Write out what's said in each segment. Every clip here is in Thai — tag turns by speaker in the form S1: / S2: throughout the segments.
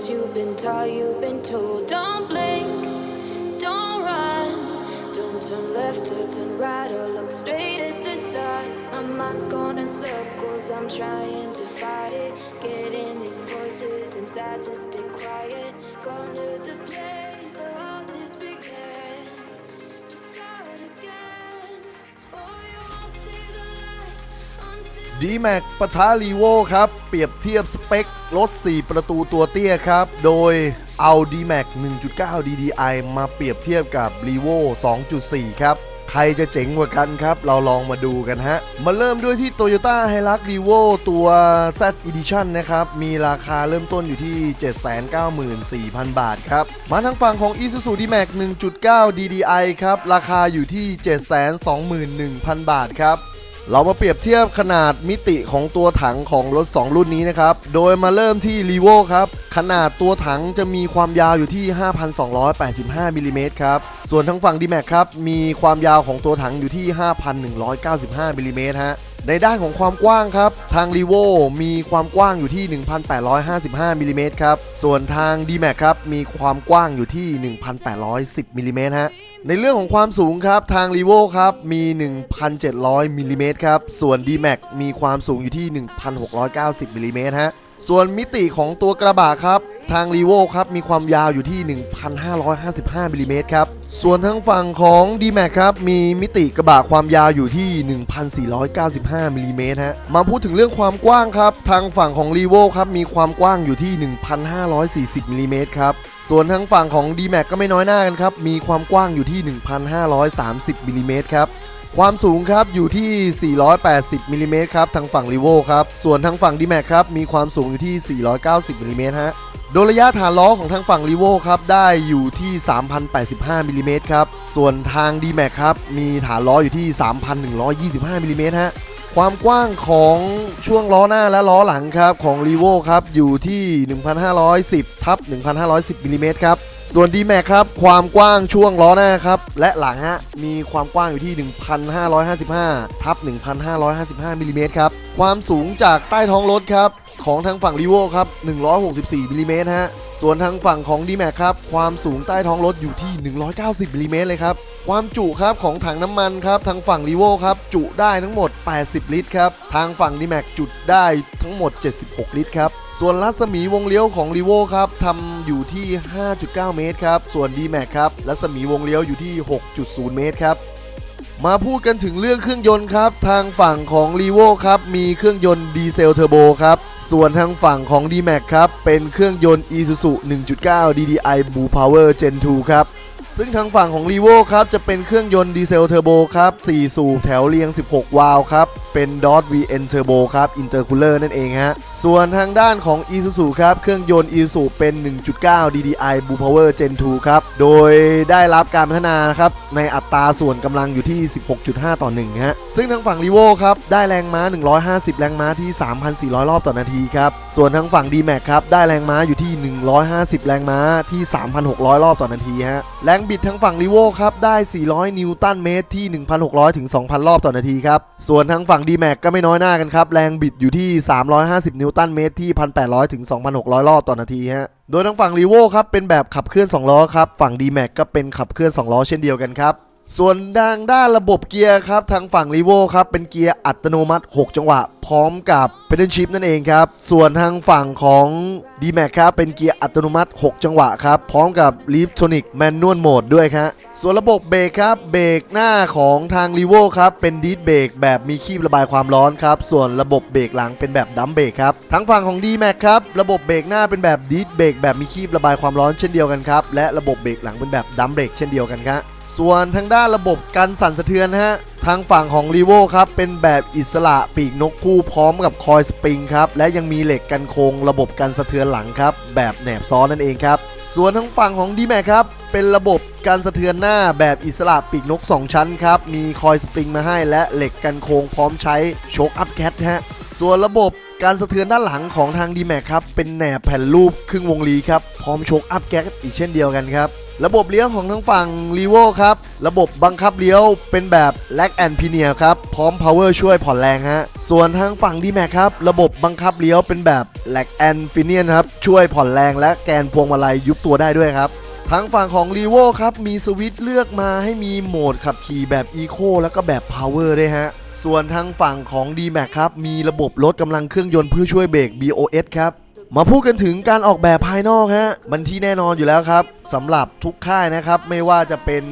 S1: things you've been taught, you've been told. Don't blink, don't run, don't turn left or turn right or look straight at the sun. My mind's going in circles, I'm trying to fight it. Getting these voices inside to stay quiet. Going to the place until.
S2: d m a x ปะทะ r ีโวครับ เปรียบเทียบสเปครถ 4 ประตูตัวเตี้ยครับ โดยเอา d m a x 1.9 DDI มาเปรียบเทียบกับ r e v o 2.4 ครับ ใครจะเจ๋งกว่ากันครับ เราลองมาดูกันฮะ มาเริ่มด้วยที่ Toyota Hilux r e v o ตัว Z Edition นะครับ มีราคาเริ่มต้นอยู่ที่ 794,000 บาทครับ มาทางฝั่งของ Isuzu D-Max 1.9 DDI ครับ ราคาอยู่ที่ 721,000 บาทครับ เรามาเปรียบเทียบขนาดมิติของตัวถังของรถ 2 รุ่นนี้นะครับ โดยมาเริ่มที่ r e v o ครับ ขนาดตัวถังจะมีความยาวอยู่ที่ 5,285มิลลิเมตรครับ ส่วนทางฝั่ง D-Max ครับ มีความยาวของตัวถังอยู่ที่ 5,195มิลลิเมตรฮะในด้านของความกว้างครับ ทาง r e v o มีความกว้างอยู่ที่ 1,855มิลลิเมตรครับ ส่วนทาง D-Max ครับมีความกว้างอยู่ที่ 1,810มิลลิเมตรฮะ ในเรื่องของความสูงครับทาง r e v o ครับมี 1,700มิลลิเมตรครับ ส่วน D-Max มีความสูงอยู่ที่ 1,690มิลลิเมตรฮะ ส่วนมิติของตัวกระบะครับทาง r e v o ครับมีความยาวอยู่ที่ 1,555มิลลิเมตรครับ ส่วนทางฝั่งของ D-Max ครับมีมิติกระบะความยาวอยู่ที่ 1,495มิลลิเมตรฮะ มาพูดถึงเรื่องความกว้างครับทางฝั่งของ r e v o ครับมีความกว้างอยู่ที่ 1,540มิลลิเมตรครับ ส่วนทางฝั่งของ D-Max ก็ไม่น้อยหน้ากันครับ มีความกว้างอยู่ที่ 1,530มิลลิเมตรครับ ความสูงครับอยู่ที่ 480มิลลิเมตรครับทางฝั่ง r e v o ครับ ส่วนทางฝั่ง D-Max ครับมีความสูงอยู่ที่ 490มิลลิเมตรฮะ โดยระยะฐานล้อของทางฝั่ง r e v o ครับได้อยู่ที่ 3,085มิลลิเมตรครับ ส่วนทาง D-Max ครับมีฐานล้ออยู่ที่ 3,125มิลลิเมตรฮะ ความกว้างของช่วงล้อหน้าและล้อหลังครับของ r e v o ครับอยู่ที่ 1,510ทับ1,510มิลลิเมตรครับส่วน D-Max ครับความกว้างช่วงล้อหน้าครับและหลังฮะมีความกว้างอยู่ที่ 1,555ทับ1,555มิลลิเมตรครับความสูงจากใต้ท้องรถครับของทางฝั่ง r e v o ครับ164มิลลิเมตรฮะ ส่วนทางฝั่งของ D-Max ครับ ความสูงใต้ท้องรถอยู่ที่ 190มิลลิเมตรเลยครับ ความจุครับของถังน้ำมันครับ ทางฝั่ง r e v o ครับ จุได้ทั้งหมด 80 ลิตรครับ ทางฝั่ง D-Max จุดได้ทั้งหมด 76 ลิตรครับ ส่วนรัศมีวงเลี้ยวของ r e v o ครับทำอยู่ที่ 5.9 เมตรครับ ส่วน D-Max ครับ รัศมีวงเลี้ยวอยู่ที่ 6.0 เมตรครับ มาพูดกันถึงเรื่องเครื่องยนต์ครับ ทางฝั่งของ r ีโวครับมีเครื่องยนต์ดีเซลเทอร์โบครับ ส่วนทางฝั่งของ D-Max ครับ เป็นเครื่องยนต์ Isuzu 1.9 DDI Blue Power Gen 2 ครับ ซึ่งทางฝั่งของ r ีโวครับจะเป็นเครื่องยนต์ดีเซลเทอร์โบครับ 4 สูบแถวเรียง 16 วาล์วครับเป็น DOT VN Turbo ครับ Intercooler นั่นเองฮะ ส่วนทางด้านของ Isuzu ครับ เครื่องยนต์ Isuzu เป็น 1.9 DDI Blue Power Gen 2 ครับ โดยได้รับการพัฒนานะครับ ในอัตราส่วนกำลังอยู่ที่ 16.5 ต่อ 1 ฮะ ซึ่งทางฝั่ง r e v o ครับ ได้แรงม้า 150 แรงม้าที่ 3,400 รอบต่อนาทีครับ ส่วนทางฝั่ง D-Max ครับ ได้แรงม้าอยู่ที่ 150 แรงม้าที่ 3,600 รอบต่อนาทีฮะ แรงบิดทางฝั่ง r e v o ครับ ได้ 400 นิวตันเมตรที่ 1,600 ถึง 2,000 รอบต่อนาทีครับ ส่วนทางฝั่ง D-Max ก็ไม่น้อยหน้ากันครับ แรงบิดอยู่ที่ 350 นิวตันเมตรที่ 1,800 ถึง 2,600 รอบต่อนาทีฮะโดยทางฝั่ง r ีโวครับเป็นแบบขับเคลื่อน2ล้อครับฝั่ง D-Max ก็เป็นขับเคลื่อน2ล้อเช่นเดียวกันครับ ส่วนทางด้านระบบเกียร์ครับ ทางฝั่ง r e v o ครับ เป็นเกียร์อัตโนมัติ 6 จังหวะ พร้อมกับ pedal shift นั่นเองครับ ส่วนทางฝั่งของ D-Max ครับ เป็นเกียร์อัตโนมัติ 6 จังหวะครับ พร้อมกับ Liftonic Manual Mode ด้วยครับส่วนระบบเบรกครับ เบรกหน้าของทาง r e v o ครับ เป็นดิสเบรกแบบมีคีบระบายความร้อนครับ ส่วนระบบเบรกหลังเป็นแบบดัมเบรกครับทั้งฝั่งของ D-Max ครับ ระบบเบรกหน้าเป็นแบบดิสเบรกแบบมีคีบระบายความร้อนเช่นเดียวกันครับ และระบบเบรกหลังเป็นแบบดัมเบรกเช่นเดียวกันครับ ส่วนทางด้านระบบกันสั่นสะเทือนนะฮะทางฝั่งของ r e v o ครับเป็นแบบอิสระปีกนกคู่พร้อมกับคอยสปริงครับและยังมีเหล็กกันโครงระบบกันสะเทือนหลังครับแบบแหนบซ้อนนั่นเองครับส่วนทางฝั่งของ d m a x ครับเป็นระบบการสะเทือนหน้าแบบอิสระปีกนก 2 ชั้นครับมีคอยสปริงมาให้และเหล็กกันโครงพร้อมใช้โชคอัพแคทฮะส่วนระบบการสะเทือนด้านหลังของทาง d m a x ครับเป็นแหนบแผ่นรูปครึ่งวงรีครับพร้อมโชคอัพแก๊สอีกเช่นเดียวกันครับ ระบบเลี้ยวของทางฝั่ง r e v o ครับ ระบบบังคับเลี้ยวเป็นแบบ lag and pinion ครับ พร้อม power ช่วยผ่อนแรงฮะ ส่วนทางฝั่ง d m a x ครับ ระบบบังคับเลี้ยวเป็นแบบแลกแอนฟิเนียนครับ ช่วยผ่อนแรงและแกนพวงมาลัยยุบตัวได้ด้วยครับทางฝั่งของ r ีโวครับ มีสวิตช์เลือกมาให้มีโหมดขับขี่แบบ Eco แล้วก็แบบ Power ด้วยฮะ ส่วนทางฝั่งของ D-Max ครับ มีระบบลดกำลังเครื่องยนต์เพื่อช่วยเบรก BOS ครับ มาพูดกันถึงการออกแบบภายนอกฮะ มันที่แน่นอนอยู่แล้วครับ สำหรับทุกค่ายนะครับ ไม่ว่าจะเป็น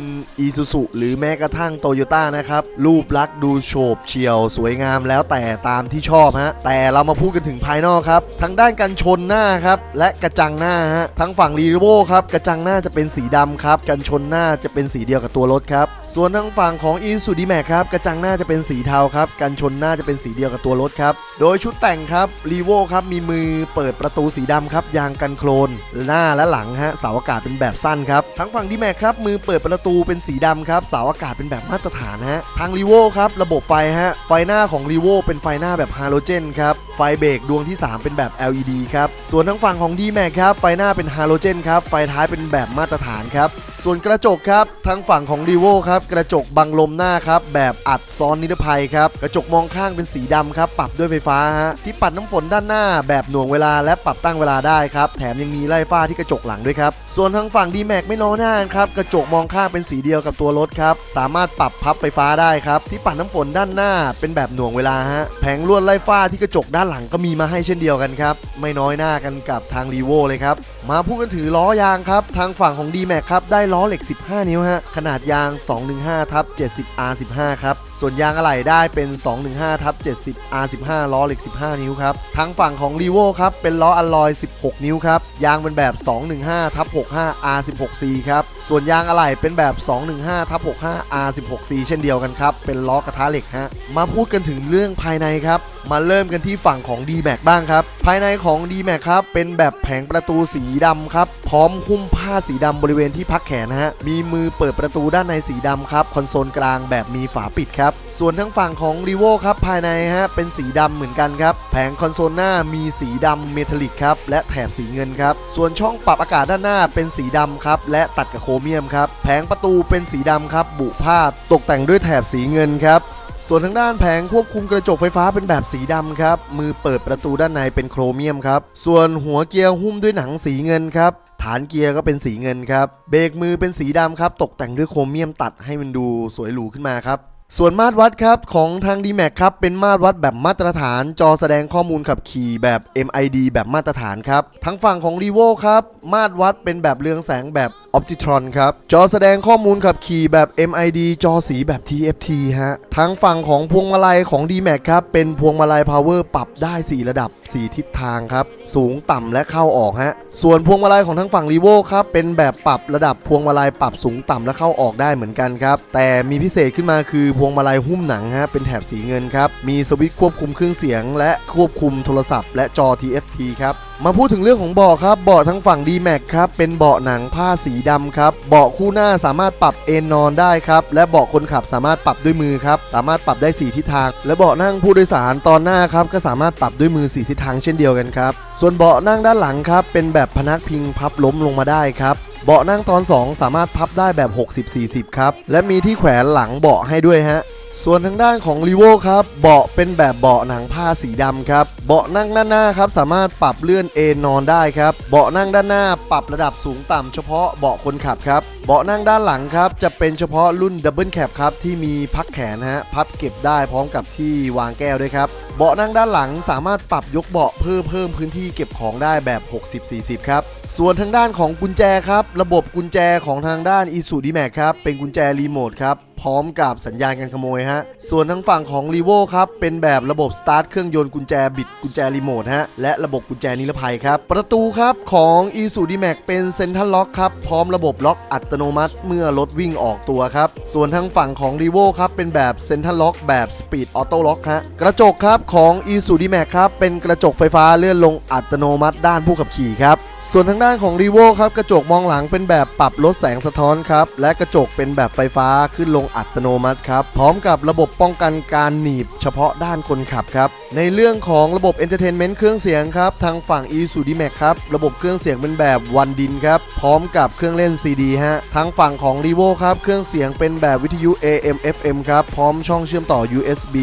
S2: Isuzu หรือแม้กระทั่ง Toyota นะครับ รูปลักษ์ดูโฉบเฉี่ยว สวยงามแล้วแต่ตามที่ชอบฮะแต่เรามาพูดกันถึงภายนอกครับทางด้านกันชนหน้าครับและกระจังหน้าฮะทั้งฝั่ง r ีโวครับกระจังหน้าจะเป็นสีดำครับกันชนหน้าจะเป็นสีเดียวกับตัวรถครับส่วนทางฝั่งของ Isuzu D-Max ครับกระจังหน้าจะเป็นสีเทาครับกันชนหน้าจะเป็นสีเดียวกับตัวรถครับโดยชุดแต่งครับรีโวครับมีมือเปิดประตูสีดำครับยางกันโคลนหน้าและหลังฮะเสาอากาศเป็นแบบสั้นครับ ทั้งฝั่ง D-Max ครับ มือเปิดประตูเป็นสีดำครับ เสาอากาศเป็นแบบมาตรฐานฮะ ทางรีโวครับ ระบบไฟฮะ ไฟหน้าของรีโวเป็นไฟหน้าแบบฮาโลเจนครับ ไฟเบรกดวงที่ 3 เป็นแบบ LED ครับ ส่วนทางฝั่งของ D-Max ครับ ไฟหน้าเป็นฮาโลเจนครับ ไฟท้ายเป็นแบบมาตรฐานครับ ส่วนกระจกครับ ทางฝั่งของ r ีโวครับ กระจกบังลมหน้าครับ แบบอัดซ้อนนิรภัยครับ กระจกมองข้างเป็นสีดำครับ ปรับด้วยไฟฟ้าฮะ ที่ปัดน้ำฝนด้านหน้า แบบหน่วงเวลาและปรับตั้งเวลาได้ครับ แถมยังมีไล่ฟ้าที่กระจกหลังด้วยครับ ส่วนทางฝั่ั่ง D-Max ไม่น้อยหน้าครับ กระจกมองข้างเป็นสีเดียวกับตัวรถครับ สามารถปรับพับไฟฟ้าได้ครับ ที่ปัดน้ำฝนด้านหน้าเป็นแบบหน่วงเวลาฮะ แผงลวดไล่ฟ้าที่กระจกด้านหลังก็มีมาให้เช่นเดียวกันครับ ไม่น้อยหน้ากันกับทาง r ีโวเลยครับ มาพูดกันถือล้อยางครับ ทางฝั่งของ D-Max ครับได้ล้อเหล็ก 15 นิ้วฮะ ขนาดยาง 215ทับ70 R15 ครับ ส่วนยางอะไหล่ได้เป็น 215ทับ70 R15 ล้อเหล็ก 15 นิ้วครับ ทางฝั่งของ r ีโวครับ เป็นล้ออลลอย 16 นิ้วครับ ยางเป็นแบบ 215ทับ65 R16C ครับ ส่วนยางอะไหล่เป็นแบบ 215ทับ65 R16C เช่นเดียวกันครับ เป็นล้อกระทะเหล็กฮะ มาพูดกันถึงเรื่องภายในครับ มาเริ่มกันที่ฝั่งของ D-Max บ้างครับ ภายในของ D-Max ครับ เป็นแบบแผงประตูสีดำครับ พร้อมหุ้มผ้าสีดำบริเวณที่พักแขนนะฮะ มีมือเปิดประตูด้านในสีดำครับ คอนโซลกลางแบบมีฝาปิดครับ ส่วนทั้งฝั่งของ r ีโวครับ ภายในฮะ เป็นสีดำเหมือนกันครับ แผงคอนโซลหน้ามีสีดำเมทัลลิกครับ และแถบสีเงินครับ ส่วนช่องปรับอากาศด้านหน้าเป็นสีดำครับ และตัดกับโครเมียมครับ แผงประตูเป็นสีดำครับ บุผ้าตกแต่งด้วยแถบสีเงินครับ ส่วนทางด้านแผงควบคุมกระจกไฟฟ้าเป็นแบบสีดำครับ มือเปิดประตูด้านในเป็นโครเมียมครับ ส่วนหัวเกียร์หุ้มด้วยหนังสีเงินครับ ฐานเกียร์ก็เป็นสีเงินครับ เบรกมือเป็นสีดำครับ ตกแต่งด้วยโครเมียมตัดให้มันดูสวยหรูขึ้นมาครับส่วนมาตรวัดครับ ของทาง D-Max ครับ เป็นมาตรวัดแบบมาตรฐาน จอแสดงข้อมูลขับขี่แบบ MID แบบมาตรฐานครับ ทั้งฝั่งของ r ีโวครับ มาตรวัดเป็นแบบเรืองแสงแบบ Optitron ครับ จอแสดงข้อมูลขับขี่แบบ MID จอสีแบบ TFT ฮะทั้งฝั่งของพวงมาลัยของ D-Max ครับ เป็นพวงมาลัย Power ปรับได้ 4 ระดับ 4 ทิศทางครับ สูงต่ำและเข้าออกฮะ ส่วนพวงมาลัยของทั้งฝั่ง r ีโวครับ เป็นแบบปรับระดับพวงมาลัยปรับสูงต่ำและเข้าออกได้เหมือนกันครับ แต่มีพิเศษขึ้นมาคือพวงมาลัยหุ้มหนังฮะ เป็นแถบสีเงินครับ มีสวิตช์ควบคุมเครื่องเสียง และควบคุมโทรศัพท์ และจอ TFT ครับ มาพูดถึงเรื่องของเบาะครับ เบาะทั้งฝั่ง D-Max ครับ เป็นเบาะหนังผ้าสีดำครับ เบาะคู่หน้าสามารถปรับเอนนอนได้ครับ และเบาะคนขับสามารถปรับด้วยมือครับ สามารถปรับได้ 4 ทิศทาง และเบาะนั่งผู้โดยสารตอนหน้าครับ ก็สามารถปรับด้วยมือ 4 ทิศทางเช่นเดียวกันครับ ส่วนเบาะนั่งด้านหลังครับ เป็นแบบพนักพิงพับล้มลงมาได้ครับเบาะนั่งตอน 2 สามารถพับได้แบบ 60-40 ครับ และมีที่แขวนหลังเบาะให้ด้วยฮะ ส่วนทางด้านของ r ีโวครับ เบาะเป็นแบบเบาะหนังผ้าสีดำครับ เบาะนั่งด้านหน้าครับ สามารถปรับเลื่อนเอนนอนได้ครับ เบาะนั่งด้านหน้า ปรับระดับสูงต่ำเฉพาะเบาะคนขับครับ เบาะนั่งด้านหลังครับ จะเป็นเฉพาะรุ่นดับเบิลแคปครับ ที่มีพักแขนฮะ พับเก็บได้พร้อมกับที่วางแก้วด้วยครับ เบาะนั่งด้านหลังสามารถปรับยกเบาะเพื่อเพิ่มพื้นที่เก็บของได้แบบ 60-40 ครับ ส่วนทางด้านของกุญแจครับ ระบบกุญแจของทางด้าน i s u d m a x ครับ เป็นกุญแจรีโมทครับ พร้อมกับสัญญาณการขโมยฮะ ส่วนทางฝั่งของ r ีโวครับเป็นแบบระบบสตาร์ทเครื่องยนต์กุญแจบิดกุญแจรีโมทฮะและระบบกุญแจนิรภัยครับ ประตูครับของ i s u d m a x เป็นเซ็นทรัลล็อกครับพร้อมระบบล็อกอัตโนมัติ เมื่อรถวิ่งออกตัวครับส่วนทางฝั่งของ r ีโวครับเป็นแบบเซ็นทรัลล็อกแบบสปีดออโต้ล็อกฮะกระจกครับของ i s u d m a x ครับเป็นกระจกไฟฟ้าเลื่อนลงอัตโนมัติด้านผู้ขับขี่ครับ ส่วนทางด้านของ r ีโวครับกระจกมองหลังเป็นแบบปรับลดแสงสะท้อนครับและกระจกเป็นแบบไฟฟ้าขึ้นลงอัตโนมัติครับพร้อมกับระบบป้องกันการหนีบเฉพาะด้านคนขับครับในเรื่องของระบบ Entertainment เครื่องเสียงครับทางฝั่ง e s u d i m a x ครับระบบเครื่องเสียงเป็นแบบวันดินครับพร้อมกับเครื่องเล่น CD ฮะทางฝั่งของ r ีโวครับเครื่องเสียงเป็นแบบวิทยุ AM FM ครับพร้อมช่องเชื่อมต่อ USB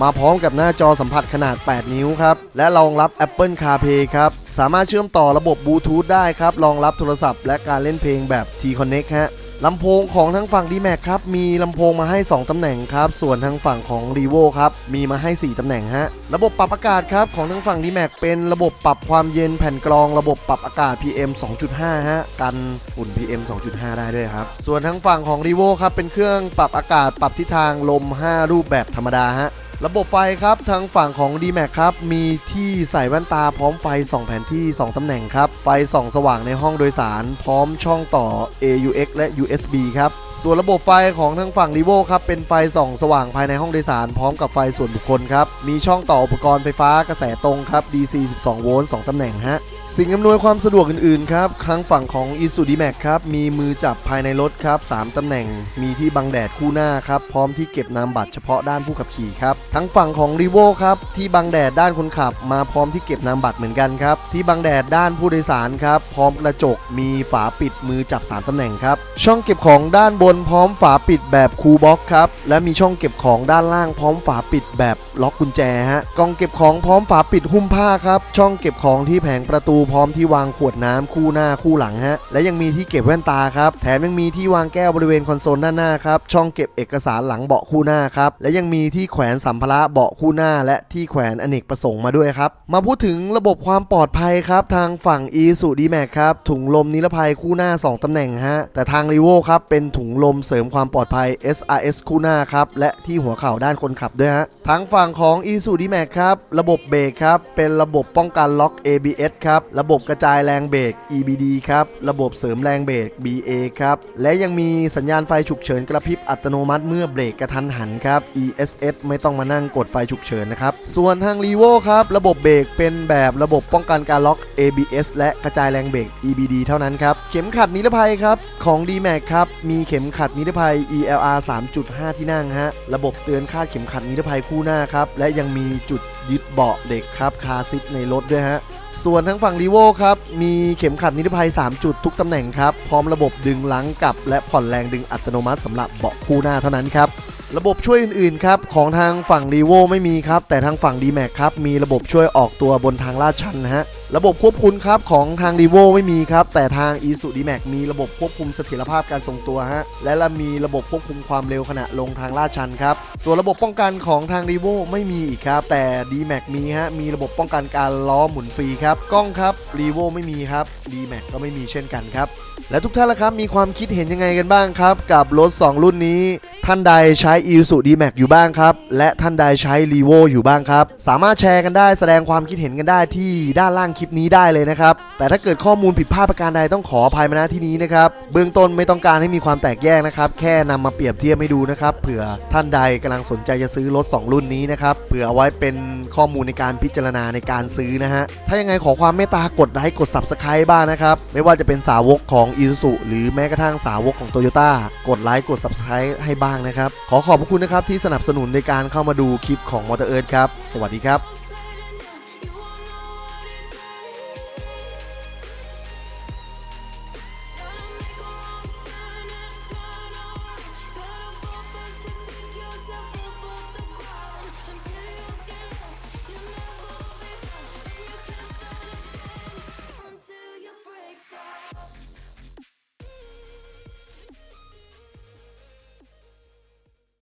S2: มาพร้อมกับหน้าจอสัมผัสขนาด 8 นิ้วครับและรองรับ Apple CarPlay ครับ สามารถเชื่อมต่อระบบบลูทูธได้ครับ รองรับโทรศัพท์และการเล่นเพลงแบบ T-Connect ฮะลำโพงของทั้งฝั่ง d m a x ครับ มีลำโพงมาให้ 2 ตำแหน่งครับ ส่วนทางฝั่งของ r e v o ครับ มีมาให้ 4 ตำแหน่งฮะ ระบบปรับอากาศครับ ของทั้งฝั่ง d m a x เป็นระบบปรับความเย็นแผ่นกรอง ระบบปรับอากาศ PM 2.5 ฮะ กันฝุ่น PM 2.5 ได้ด้วยครับ ส่วนทางฝั่งของ r e v o ครับ เป็นเครื่องปรับอากาศปรับทิศทางลม 5 รูปแบบธรรมดาฮะ ระบบไฟครับทางฝั่งของ d m a x ครับมีที่ใส่แว่นตาพร้อมไฟ 2 แผนที่ 2 ตำแหน่งครับ ไฟส่องสว่างในห้องโดยสาร พร้อมช่องต่อ AUX และ USB ครับ ส่วนระบบไฟของทางฝั่ง r e v o ครับ เป็นไฟส่องสว่างภายในห้องโดยสาร พร้อมกับไฟส่วนบุคคลครับ มีช่องต่ออุปกรณ์ไฟฟ้ากระแสตรงครับ DC 12 โวลต์ 2 ตำแหน่งฮะ สิ่งอำนวยความสะดวกอื่นๆครับทางฝั่งของ i s u d i m a x ครับ มีมือจับภายในรถครับ 3 ตำแหน่ง มีที่บังแดดคู่หน้าครับ พร้อมที่เก็บนามบัตรเฉพาะด้านผู้ขับขี่ครับ ทั้งฝั่งของ r e v o ครับ ที่บังแดดด้านคนขับ มาพร้อมที่เก็บนามบัตรเหมือนกันครับ ที่บังแดดด้านผู้โดยสารครับ พร้อมกระจก มีฝาปิดมือจับ 3 ตำแหน่งครับ ช่องเก็บของด้านบนพร้อมฝาปิดแบบคูบ็อกครับ และมีช่องเก็บของด้านล่างพร้อมฝาปิดแบบล็อกกุญแจฮะกล่องเก็บของพร้อมฝาปิดหุ้มผ้าครับ ช่องเก็บของที่แผงประตูพร้อมที่วางขวดน้ำคู่หน้าคู่หลังฮะ และยังมีที่เก็บแว่นตาครับ แถมยังมีที่วางแก้วบริเวณคอนโซลด้านหน้าครับ ช่องเก็บเอกสารหลังเบาะคู่หน้าครับ และยังมีที่แขวนสัมภาระเบาะคู่หน้า และที่แขวนอเนกประสงค์มาด้วยครับ มาพูดถึงระบบความปลอดภัยครับ ทางฝั่ง e s u d m a x ครับ ถุงลมนิรภัยคู่หน้า 2ตำแหน่งฮะ แต่ทาง r e v o ครับ เป็นถุงลมเสริมความปลอดภัย SRS คู่หน้าครับ และที่หัวเข่าด้านคนขับด้วยฮะทางฝั่งของ e s u d m a x ครับ ระบบเบรกครับ เป็นระบบป้องกันล็อก ABS ครับ ระบบกระจายแรงเบรก EBD ครับ ระบบเสริมแรงเบรก BA ครับ และยังมีสัญญาณไฟฉุกเฉินกระพริบอัตโนมัติเมื่อเบรกกระทันหันครับ ESS ไม่ต้องมานั่งกดไฟฉุกเฉินนะครับ ส่วนทาง r e v o ครับระบบเบรกเป็นแบบระบบป้องกันการล็อก ABS และกระจายแรงเบรก EBD เท่านั้นครับ เข็มขัดนิรภัยครับของ d m a x ครับ มีเข็มขัดนิรภัย ELR 3.5 ที่นั่งฮะ ระบบเตือนคาดเข็มขัดนิรภัยคู่หน้าครับ และยังมีจุดยึดเบาะเด็กครับคาซิทในรถด้วยฮะ ส่วนทั้งฝั่ง r ีโวครับ มีเข็มขัดนิรภัย 3 จุดทุกตำแหน่งครับ พร้อมระบบดึงหลังกลับ และผ่อนแรงดึงอัตโนมัติสำหรับเบาะคู่หน้าเท่านั้นครับระบบช่วยอื่นๆครับของทางฝั่ง r ีโวไม่มีครับ แต่ทางฝั่ง d m a x ครับมีระบบช่วยออกตัวบนทางลาดชันนะฮะ ระบบควบคุมครับของทางรีโวไม่มีครับ แต่ทาง i s u d m a x มีระบบควบคุมเสถียรภาพการทรงตัวฮะและละมีระบบควบคุมความเร็วขณะลงทางลาดชันครับ ส่วนระบบป้องกันของทางรีโวไม่มีอีกครับ แต่ d m a x มีฮะมีระบบป้องกันการล้อหมุนฟรีครับกล้องครับรีโวไม่มีครับ d m a x ก็ไม่มีเช่นกันครับ และทุกท่านละครับมีความคิดเห็นยังไงกันบ้างครับ กับรถ 2 รุ่นนี้ ท่านใดใช้ i s u d m a x อยู่บ้างครับ และท่านใดใช้ r e v o อยู่บ้างครับ สามารถแชร์กันได้แสดงความคิดเห็นกันได้ที่ด้านล่างคลิปนี้ได้เลยนะครับ แต่ถ้าเกิดข้อมูลผิดพลาดประการใดต้องขออภัยมาณที่นี้นะครับ เบื้องต้นไม่ต้องการให้มีความแตกแยกนะครับ แค่นำมาเปรียบเทียบให้ดูนะครับเผื่อท่านใดกำลังสนใจจะซื้อรถ 2 รุ่นนี้นะครับเผื่อเอาไว้เป็นข้อมูลในการพิจารณาในการซื้อนะฮะถ้ายังไงขอความเมตตากดไลค์กด subscribe บ้างนะครับไม่ว่าจะเป็นสาวกของอีซูซุหรือแม้กระทั่งสาวกของโตโยต้ากดไลค์กด subscribe ให้บ้างนะครับ ขอขอบพระคุณนะครับที่สนับสนุนในการเข้ามาดูคลิปของมอเตอร์เอิร์ครับ สวัสดีครับ